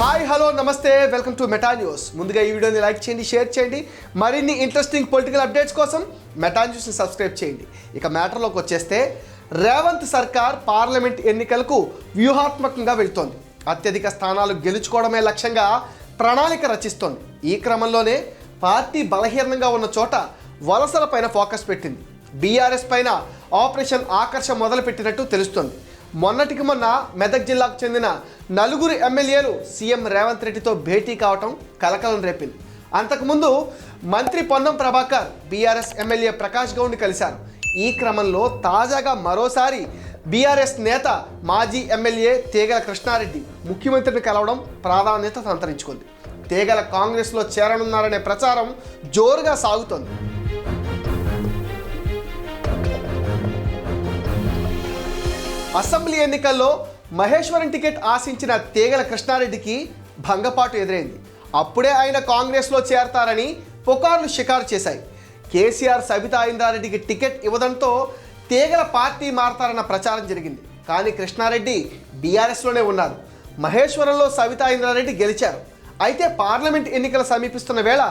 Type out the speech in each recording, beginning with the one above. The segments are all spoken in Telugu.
హాయ్ హలో నమస్తే వెల్కమ్ టు మెటా న్యూస్. ముందుగా ఈ వీడియోని లైక్ చేయండి షేర్ చేయండి. మరిన్ని ఇంట్రెస్టింగ్ పొలిటికల్ అప్డేట్స్ కోసం మెటా న్యూస్ని సబ్స్క్రైబ్ చేయండి. ఇక మ్యాటర్లోకి వచ్చేస్తే రేవంత్ సర్కార్ పార్లమెంట్ ఎన్నికలకు వ్యూహాత్మకంగా వెళ్తోంది. అత్యధిక స్థానాలు గెలుచుకోవడమే లక్ష్యంగా ప్రణాళిక రచిస్తోంది. ఈ క్రమంలోనే పార్టీ బలహీనంగా ఉన్న చోట వలసల పైన ఫోకస్ పెట్టింది. బీఆర్ఎస్ పైన ఆపరేషన్ ఆకర్ష మొదలుపెట్టినట్టు తెలుస్తోంది. మొన్నటికి మొన్న మెదక్ జిల్లాకు చెందిన నలుగురు ఎమ్మెల్యేలు సీఎం రేవంత్ రెడ్డితో భేటీ కావటం కలకలం రేపింది. అంతకుముందు మంత్రి పొన్నం ప్రభాకర్ బీఆర్ఎస్ ఎమ్మెల్యే ప్రకాష్ గౌడ్ని కలిశారు. ఈ క్రమంలో తాజాగా మరోసారి బీఆర్ఎస్ నేత మాజీ ఎమ్మెల్యే తేగల కృష్ణారెడ్డి ముఖ్యమంత్రిని కలవడం ప్రాధాన్యత సంతరించుకుంది. తేగల కాంగ్రెస్లో చేరనున్నారనే ప్రచారం జోరుగా సాగుతోంది. అసెంబ్లీ ఎన్నికల్లో మహేశ్వరం టికెట్ ఆశించిన తేగల కృష్ణారెడ్డికి భంగపాటు ఎదురైంది. అప్పుడే ఆయన కాంగ్రెస్లో చేరతారని పుకార్లు షికారు చేశాయి. కేసీఆర్ సబితా ఇంద్రారెడ్డికి టికెట్ ఇవ్వడంతో తీగల పార్టీ మారతారన్న ప్రచారం జరిగింది. కానీ కృష్ణారెడ్డి బీఆర్ఎస్లోనే ఉన్నారు. మహేశ్వరంలో సవితా ఇంద్రారెడ్డి గెలిచారు. అయితే పార్లమెంట్ ఎన్నికలు సమీపిస్తున్న వేళ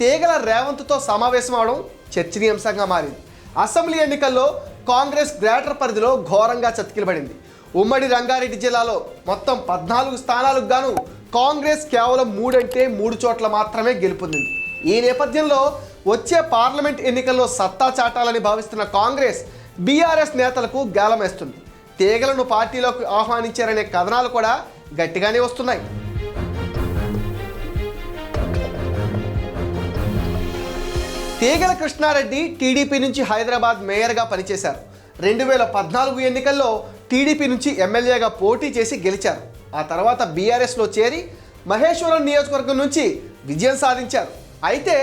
తేగల రేవంత్తో సమావేశం అవడం చర్చనీయాంశంగా మారింది. అసెంబ్లీ ఎన్నికల్లో కాంగ్రెస్ గ్రేటర్ పరిధిలో ఘోరంగా చతికిలబడింది. ఉమ్మడి రంగారెడ్డి జిల్లాలో మొత్తం పద్నాలుగు స్థానాలకు గాను కాంగ్రెస్ కేవలం మూడంటే మూడు చోట్ల మాత్రమే గెలుపొందింది. ఈ నేపథ్యంలో వచ్చే పార్లమెంట్ ఎన్నికల్లో సత్తా చాటాలని భావిస్తున్న కాంగ్రెస్ బీఆర్ఎస్ నేతలకు గాలమేస్తుంది. తీగలను పార్టీలోకి ఆహ్వానించారనే కథనాలు కూడా గట్టిగానే వస్తున్నాయి. తీగల కృష్ణారెడ్డి టీడీపీ నుంచి హైదరాబాద్ మేయర్గా పనిచేశారు. రెండు వేల పద్నాలుగు ఎన్నికల్లో టీడీపీ నుంచి ఎమ్మెల్యేగా పోటీ చేసి గెలిచారు. ఆ తర్వాత బీఆర్ఎస్లో చేరి మహేశ్వరం నియోజకవర్గం నుంచి విజయం సాధించారు. అయితే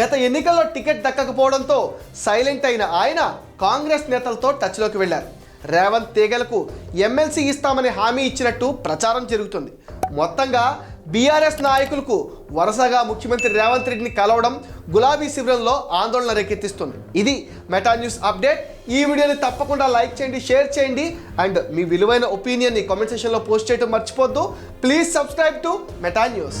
గత ఎన్నికల్లో టికెట్ దక్కకపోవడంతో సైలెంట్ అయిన ఆయన కాంగ్రెస్ నేతలతో టచ్లోకి వెళ్ళారు రేవంత్ తీగలకు ఎమ్మెల్సీ ఇస్తామని హామీ ఇచ్చినట్టు ప్రచారం జరుగుతుంది. మొత్తంగా బీఆర్ఎస్ నాయకులకు వరుసగా ముఖ్యమంత్రి రేవంత్ రెడ్డిని కలవడం గులాబీ శిబిరంలో ఆందోళన రేకెత్తిస్తుంది. ఇది మెటా న్యూస్ అప్డేట్. ఈ వీడియోని తప్పకుండా లైక్ చేయండి షేర్ చేయండి. అండ్ మీ విలువైన ఒపీనియన్ని కామెంట్ సెక్షన్లో పోస్ట్ చేయడం మర్చిపోద్దు please subscribe to Meta news.